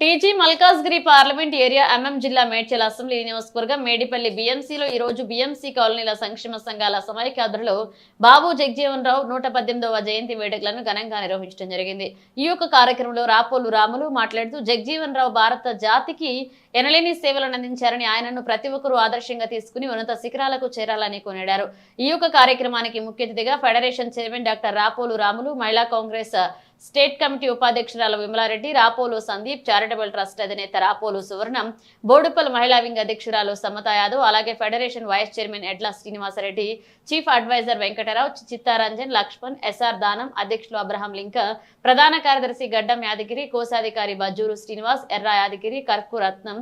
TG Malkajgiri parliament area MM జిల్లా Medchal assembly నియోజకవర్గం మేడిపల్లి బీఎంసీలో ఈ రోజు బీఎంసీ కాలనీల సంక్షేమ సంఘాల సమైక్యాధులు బాబు జగజీవన్ రావు నూట పద్దెనిమిదవ జయంతి వేడుకలను ఘనంగా నిర్వహించడం జరిగింది. ఈ యొక్క కార్యక్రమంలో రాపోలు రాములు మాట్లాడుతూ జగజీవన్ రావు భారత జాతికి ఎనలేని సేవలను అందించారని ఆయనను ప్రతి ఒక్కరూ ఆదర్శంగా తీసుకుని ఉన్నత శిఖరాలకు చేరాలని కొనియాడారు ఈ యొక్క కార్యక్రమానికి ముఖ్య అతిథిగా federation chairman doctor Rapolu Ramulu మహిళా కాంగ్రెస్ స్టేట్ కమిటీ ఉపాధ్యక్షురాలు విమలారెడ్డి రాపోలు సందీప్ చారిటబుల్ ట్రస్ట్ అధినేత రాపోలు సువర్ణం బోడుపల్ మహిళా వింగ్ అధ్యక్షురాలు సమతా యాదవ్ అలాగే federation vice chairman Edla Srinivasa Reddy chief advisor Venkata Rao Chittaranjan Lakshman SR Danam అధ్యక్షులు అబ్రహం లింక ప్రధాన కార్యదర్శి గడ్డం యాదగిరి కోశాధికారి బజ్జూరు శ్రీనివాస్ ఎర్ర యాదగిరి కర్కు రత్నం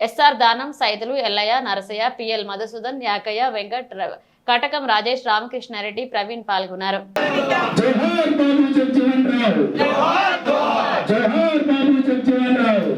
ఎస్ఆర్ దానం సైదులు ఎల్లయ్య నరసయ్య పిఎల్ మధుసూదన్ యాకయ్య వెంకట్ కటకం రాజేష్ రామకృష్ణారెడ్డి ప్రవీణ్ పాల్గొన్నారు. జోహార్ బాబు జగజీవన్ రావు జోహార్ బాబు జగజీవన్ రావు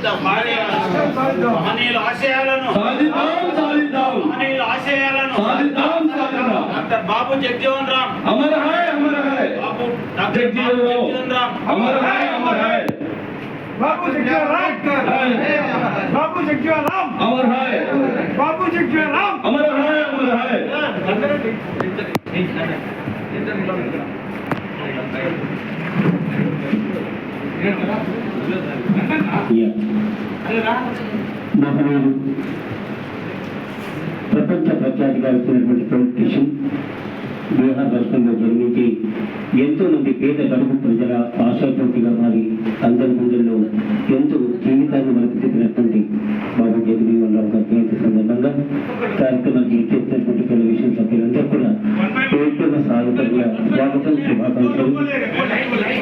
సాధిద్దాం మహనీయుల ఆశయాలను మహనీయుల ఆశయాలను డాక్టర్ బాబు జగ్జీవన్ రామ్ అమర్ హాయ్ అమర్ హాయ్ బాబు డాక్టర్ జగ్జీవన్ రామ్ అమర్ హాయ్ అమర్ హాయ్ బాబు జగ్జీవన్ రామ్ బాబు జగ్జీవన్ రామ్ అమర్ హాయ్ బాబు జగ్జీవన్ రామ్ అమర్ హాయ్ అమర్ హాయ్ అందరూ హై మహనీయులు ప్రపంచ ప్రఖ్యాతిగాల్సినటువంటి పొలిటీషియన్ బీహార్ రాష్ట్రంలో జన్మించి ఎంతో మంది పేద కడుపు ప్రజల ఆశాజ్యోతిగా మారి అందరి గుండెల్లో ఎంతో జీవితాన్ని మనకు చెప్పినటువంటి బాబు జగజీవన్ రావు గారి జయంతి సందర్భంగా కార్యక్రమానికి ఇచ్చేసినటువంటి విషయం సభ్యులందరూ కూడా పేర్కొన్న సాగుతంగా స్వాగతం శుభాకాంక్షలు.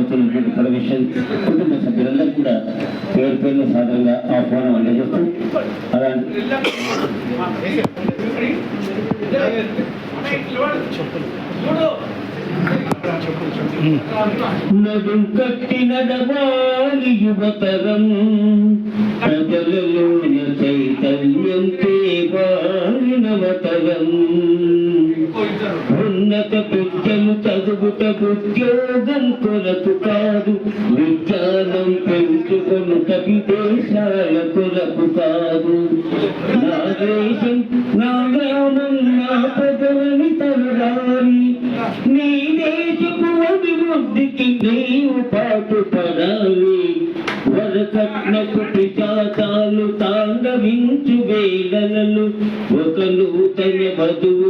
అవుతున్నటువంటి సాగుతున్నటువంటి కుటుంబ సభ్యులందరూ కూడా పేరు పేరును సాధారణంగా ఆహ్వానం అందజేస్తూ అలాంటి నడుం కట్టి నడవాలి యువతరం. ప్రజలలోన చైతన్యం తేవాలి నవతరం. ఉన్నత పెద్దలు తల ఉద్యోగం కొరకు కాదు విజ్ఞానం పెంచుకొనుట విదేశాల కొరకు కాదు. నా దేశం నా గ్రామం నా పదవిని తరగాలి నీ దేశపు అభివృద్ధికి నీవు పాటుపడాలి. వరకట్నపు పిశాచాలు తాండవించు వేళలలో ఒక నూతన వధువు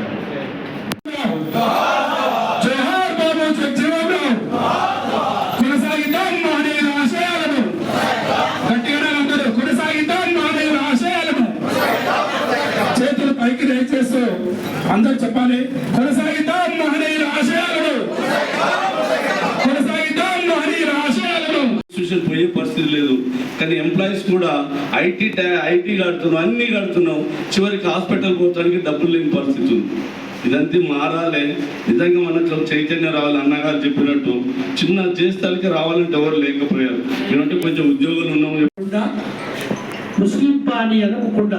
కూడా ఐటీ ఐటీ కడుతున్నాం అన్ని కడుతున్నాం. చివరికి హాస్పిటల్ పోవడానికి డబ్బులు లేని పరిస్థితి ఉంది. ఇదంతా మారాలే. నిజంగా మనకు చైతన్యం రావాలి అన్నగారు చెప్పినట్టు. చిన్న చేస్తానికి రావాలంటే ఎవరు లేకపోయారు. ఎందుకంటే కొంచెం ఉద్యోగాలు ఉన్నాం. కుండ ముస్లిం పానీ అని ఒక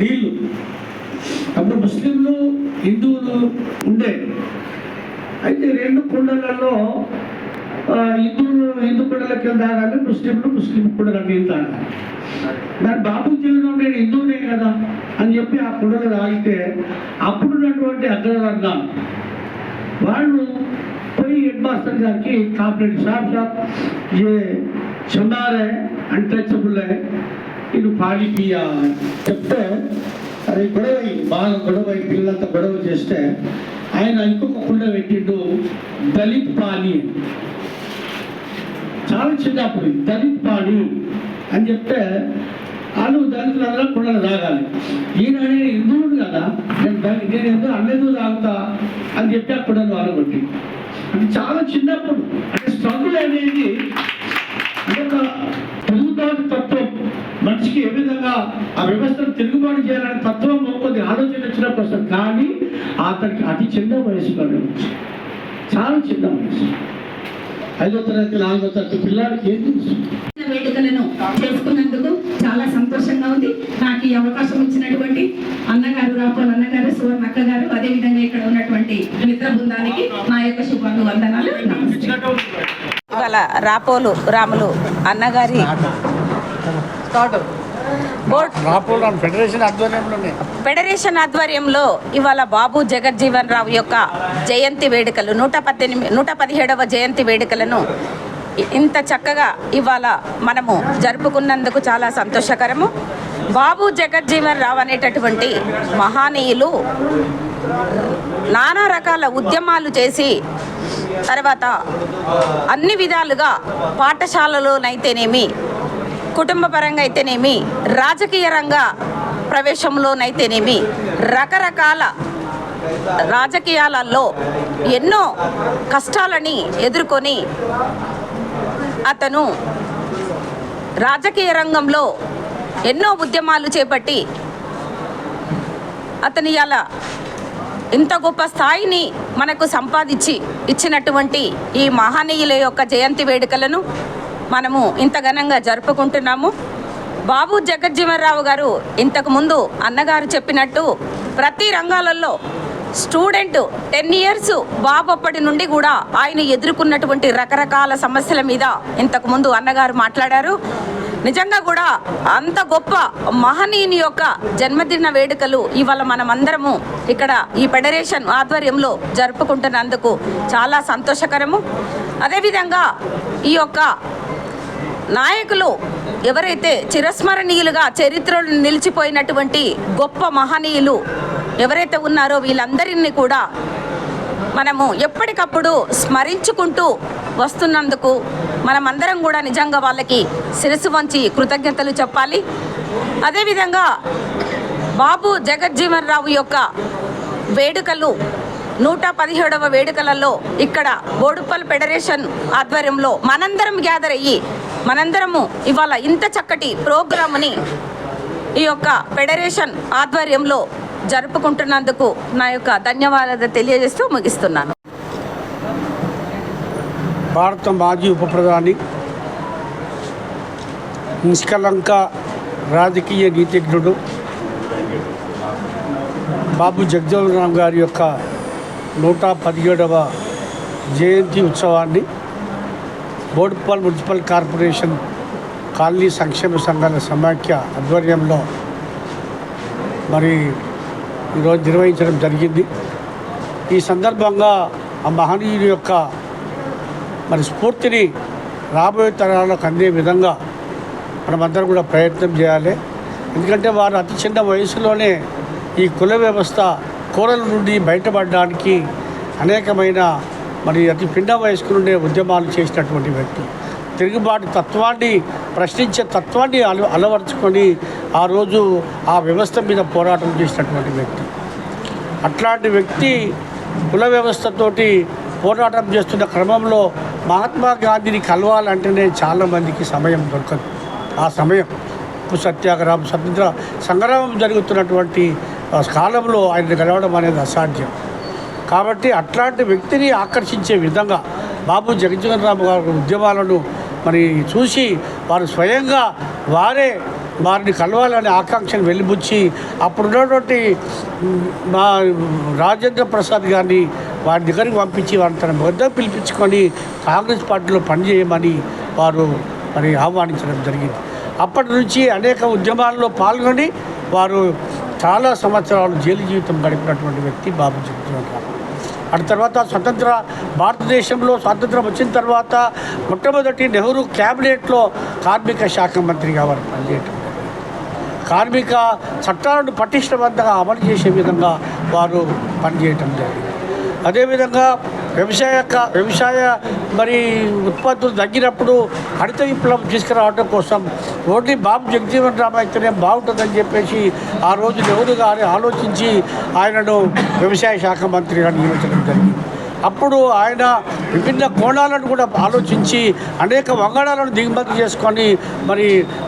నీళ్ళు. అప్పుడు ముస్లింలు హిందువులు ఉండే. అయితే రెండు కుండలలో హిందూ హిందూ ಬಿಡಲಕ್ಕೆ తాగాలి ముస్లింలు ముస్లిం కూడా నీళ్ళు తాగాలి దాని బాబు జీవితంలో నేను హిందువునే కదా అని చెప్పి ఆ కుడలు అప్పుడు అప్పుడున్నటువంటి అగ్రరంగం వాళ్ళు పోయి హెడ్ మాస్టర్ గారికి కాంప్లైంట్ షాప్ షాప్ ఏ చిన్నారే అన్టచబులే ఇది పాడిపియా చెప్తే అది గొడవ బాగా గొడవ పిల్లలంతా గొడవ చేస్తే ఆయన ఇంకొక కుండ పెట్టిండు దళిత్ పాని చాలా చిన్నప్పుడు దళిత్ అని చెప్తే వాళ్ళు దళితులందరూ కుండలు తాగాలి ఈయన నేను హిందువుడు కదా నేను దళి- నేను ఎందుకు అన్నెందుకు తాగుతా అని చెప్పి అప్పుడు కుండలు వాళ్ళు కొట్టి. అది చాలా చిన్నప్పుడు. అంటే స్ట్రగుల్ అనేది అంటే ఒక తిరుగుబాటు తత్వం. మనిషికి ఏ విధంగా ఆ వ్యవస్థను తిరుగుబాటు చేయాలనే తత్వం కొద్ది ఆలోచన వచ్చినప్పుడు వస్తుంది. కానీ అతనికి అతి చిన్న వయసు కానీ చాలా చిన్న వయసు. ఐదో తరగతి నాలుగో తరగతి పిల్లాడికి ఏం తెలుసు? వేడుకలను చేసుకున్నందుకు చాలా సంతోషంగా ఉంది. నాకు ఈ అవకాశం ఇచ్చినటువంటి అన్నగారు రాపోల్ అన్నగారు సువర్ణ అక్క గారు అదేవిధంగా ఇక్కడ ఉన్నటువంటి మిత్ర బృందానికి నా యొక్క శుభాభివందనాలు. ఇవాళ రాపోలు రాములు అన్నగారి బోర్డ్ ఫెడరేషన్ ఆధ్వర్యంలోనే. ఫెడరేషన్ ఆధ్వర్యంలో ఇవాళ బాబు జగజ్జీవన్ రావు యొక్క జయంతి వేడుకలు నూట పద్దెనిమిది నూట పదిహేడవ జయంతి వేడుకలను ఇంత చక్కగా ఇవాళ మనము జరుపుకున్నందుకు చాలా సంతోషకరము. బాబు జగజ్జీవన్ రావు అనేటటువంటి మహానీయులు నానా రకాల ఉద్యమాలు చేసి తర్వాత అన్ని విధాలుగా పాఠశాలలోనైతేనేమి కుటుంబ పరంగా అయితేనేమి రాజకీయ రంగ ప్రవేశంలోనైతేనేమి రకరకాల రాజకీయాలలో ఎన్నో కష్టాలని ఎదుర్కొని అతను రాజకీయ రంగంలో ఎన్నో ఉద్యమాలు చేపట్టి అతని అలా ఇంత గొప్ప స్థాయిని మనకు సంపాదించి ఇచ్చినటువంటి ఈ మహనీయుల యొక్క జయంతి వేడుకలను మనము ఇంత ఘనంగా జరుపుకుంటున్నాము. బాబు జగజ్జీవనరావు గారు ఇంతకు ముందు అన్నగారు చెప్పినట్టు ప్రతి రంగాలలో స్టూడెంట్ టెన్ ఇయర్స్ బాబు అప్పటి నుండి కూడా ఆయన ఎదుర్కొన్నటువంటి రకరకాల సమస్యల మీద ఇంతకు ముందు అన్నగారు మాట్లాడారు. నిజంగా కూడా అంత గొప్ప మహనీయుని యొక్క జన్మదిన వేడుకలు ఇవాళ మనమందరము ఇక్కడ ఈ ఫెడరేషన్ ఆధ్వర్యంలో జరుపుకుంటున్నందుకు చాలా సంతోషకరము. అదేవిధంగా ఈ యొక్క నాయకులు ఎవరైతే చిరస్మరణీయులుగా చరిత్రలో నిలిచిపోయినటువంటి గొప్ప మహనీయులు ఎవరైతే ఉన్నారో వీళ్ళందరినీ కూడా మనము ఎప్పటికప్పుడు స్మరించుకుంటూ వస్తున్నందుకు మనమందరం కూడా నిజంగా వాళ్ళకి శిరస్సు వంచి కృతజ్ఞతలు చెప్పాలి. అదేవిధంగా బాబు జగజ్జీవన్ రావు యొక్క వేడుకలు నూట పదిహేడవ వేడుకలలో ఇక్కడ బోడుపల్ ఫెడరేషన్ ఆధ్వర్యంలో మనందరం గ్యాదర్ అయ్యి మనందరము ఇవాళ ఇంత చక్కటి ప్రోగ్రాంని ఈ యొక్క ఫెడరేషన్ ఆధ్వర్యంలో జరుపుకుంటున్నందుకు నా యొక్క ధన్యవాదాలు తెలియజేస్తూ ముగిస్తున్నాను. భారత మాజీ ఉప ప్రధాని నిష్కలంక రాజకీయ నీతిజ్ఞుడు బాబు జగజీవనరామ్ గారి యొక్క నూట పదిహేడవ జయంతి ఉత్సవాన్ని బోడుపల్ మున్సిపల్ కార్పొరేషన్ కాలనీ సంక్షేమ సంఘాల సమాఖ్య ఆధ్వర్యంలో మరి ఈరోజు నిర్వహించడం జరిగింది. ఈ సందర్భంగా ఆ మహనీయుని యొక్క మరి స్ఫూర్తిని రాబోయే తరాలకు అందే విధంగా మనమందరం కూడా ప్రయత్నం చేయాలి. ఎందుకంటే వారు అతి చిన్న వయసులోనే ఈ కుల వ్యవస్థ కూరల నుండి బయటపడడానికి అనేకమైన మరి అతి పిండ వయస్కులుండే ఉద్యమాలు చేసినటువంటి వ్యక్తి. తిరుగుబాటు తత్వాన్ని ప్రశ్నించే తత్వాన్ని అల అలవర్చుకొని ఆ రోజు ఆ వ్యవస్థ మీద పోరాటం చేసినటువంటి వ్యక్తి. అట్లాంటి వ్యక్తి కుల వ్యవస్థతోటి పోరాటం చేస్తున్న క్రమంలో మహాత్మా గాంధీని కలవాలంటేనే చాలామందికి సమయం దొరకదు. ఆ సమయం ఉప్పు సత్యాగ్రహం స్వతంత్ర సంగ్రామం జరుగుతున్నటువంటి ఆ కాలంలో ఆయన కలవడం అనేది అసాధ్యం. కాబట్టి అట్లాంటి వ్యక్తిని ఆకర్షించే విధంగా బాబు జగజ్జీవన్ రామ్ గారి ఉద్యమాలను మరి చూసి వారు స్వయంగా వారే వారిని కలవాలనే ఆకాంక్షను వెలిబుచ్చి అప్పుడున్నటువంటి మా రాజేంద్ర ప్రసాద్ గారిని వారి దగ్గరికి పంపించి వారిని తన వద్ద పిలిపించుకొని కాంగ్రెస్ పార్టీలో పనిచేయమని వారు మరి ఆహ్వానించడం జరిగింది. అప్పటి నుంచి అనేక ఉద్యమాల్లో పాల్గొని వారు చాలా సంవత్సరాలు జైలు జీవితం గడిపినటువంటి వ్యక్తి బాబు జగజ్జీవన్ రామ్. అటు తర్వాత స్వతంత్ర భారతదేశంలో స్వాతంత్రం వచ్చిన తర్వాత మొట్టమొదటి నెహ్రూ క్యాబినెట్లో కార్మిక శాఖ మంత్రిగా వారు పనిచేయటం. కార్మిక చట్టాలను పటిష్టవంతంగా అమలు చేసే విధంగా వారు పనిచేయటం జరిగింది. అదేవిధంగా వ్యవసాయ వ్యవసాయ మరి ఉత్పత్తులు తగ్గినప్పుడు హరిత విప్లవం తీసుకురావడం కోసం ఓన్లీ బాబు జగజీవన్ రామ్ అయితేనే బాగుంటుందని చెప్పేసి ఆ రోజు నెహ్రూ గారు ఆలోచించి ఆయనను వ్యవసాయ శాఖ మంత్రిగా నియమించడం జరిగింది. అప్పుడు ఆయన విభిన్న కోణాలను కూడా ఆలోచించి అనేక వంగడాలను దిగుమతి చేసుకొని మరి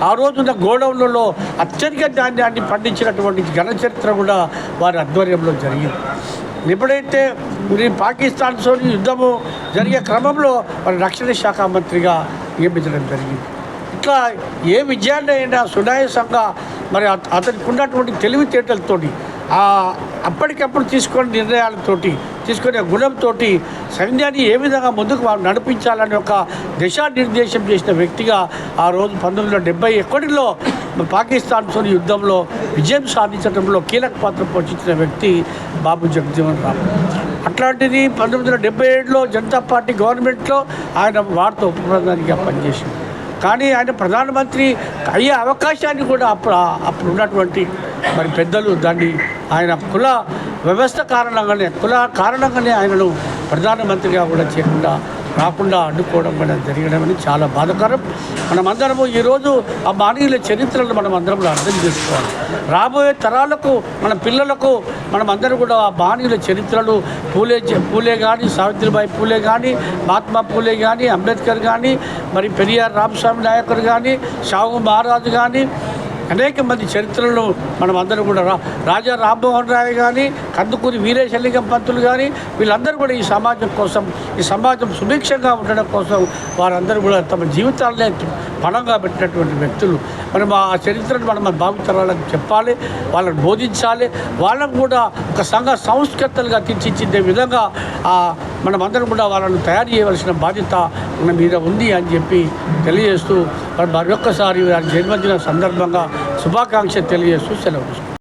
ఆ రోజున్న గోడౌన్లలో అత్యధిక ధాన్యాన్ని పండించినటువంటి ఘనచరిత్ర కూడా వారి ఆధ్వర్యంలో జరిగింది. ఎప్పుడైతే మరి పాకిస్తాన్తో యుద్ధము జరిగే క్రమంలో మరి రక్షణ శాఖ మంత్రిగా నియమించడం జరిగింది. ఇట్లా ఏ విజయాన్ని అయినా సునాయాసంగా మరి అతనికి ఉన్నటువంటి తెలివితేటలతోటి అప్పటికప్పుడు తీసుకునే నిర్ణయాలతోటి తీసుకునే గుణంతో సైన్యాన్ని ఏ విధంగా ముందుకు వారు నడిపించాలని ఒక దిశానిర్దేశం చేసిన వ్యక్తిగా ఆ రోజు పంతొమ్మిది వందల డెబ్బై ఒకటిలో పాకిస్తాన్తో యుద్ధంలో విజయం సాధించడంలో కీలక పాత్ర పోషించిన వ్యక్తి బాబు జగజీవన్ రామ్ అట్లాంటిది పంతొమ్మిది వందల డెబ్బై ఏడులో జనతా పార్టీ గవర్నమెంట్లో ఆయన వారితో ఉప ప్రధానిగా పనిచేసింది. కానీ ఆయన ప్రధానమంత్రి అయ్యే అవకాశాన్ని కూడా అప్పుడు అప్పుడు ఉన్నటువంటి మరి పెద్దలు దాన్ని ఆయన కుల వ్యవస్థ కారణంగానే కుల కారణంగానే ఆయనను ప్రధానమంత్రిగా కూడా చేయకుండా రాకుండా అడ్డుకోవడం కూడా జరగడం అనేది చాలా బాధాకరం. మనమందరము ఈరోజు ఆ మానవుల చరిత్రను మనం అందరం అర్థం చేసుకోవాలి. రాబోయే తరాలకు మన పిల్లలకు మనం కూడా ఆ మానవుల చరిత్రలు పూలే పూలే కానీ సావిత్రిబాయి పూలే కానీ మహాత్మా పూలే కానీ అంబేద్కర్ కానీ మరి పెరియార్ రామస్వామి నాయకర్ కానీ షావు మహారాజు కానీ అనేక మంది చరిత్రలో మనం అందరం కూడా రా రాజా రామ్మోహన్ రాయ్ కానీ కందుకూరి వీరేశలింగం పంతులు కానీ వీళ్ళందరూ కూడా ఈ సమాజం కోసం ఈ సమాజం సుభిక్షంగా ఉండడం కోసం వారందరూ కూడా తమ జీవితాలనే పణంగా పెట్టినటువంటి వ్యక్తులు. మనం ఆ చరిత్రను మనం భావితరాలకు చెప్పాలి వాళ్ళని బోధించాలి వాళ్ళకు కూడా ఒక సంఘ సంస్కర్తలుగా తీర్చిదిద్దే విధంగా ఆ మనమందరం కూడా వాళ్ళను తయారు చేయవలసిన బాధ్యత మన మీద ఉంది అని చెప్పి తెలియజేస్తూ మరొక్కసారి వారి జన్మదిన సందర్భంగా శుభాకాంక్ష తెలియజేస్తూ సెలవు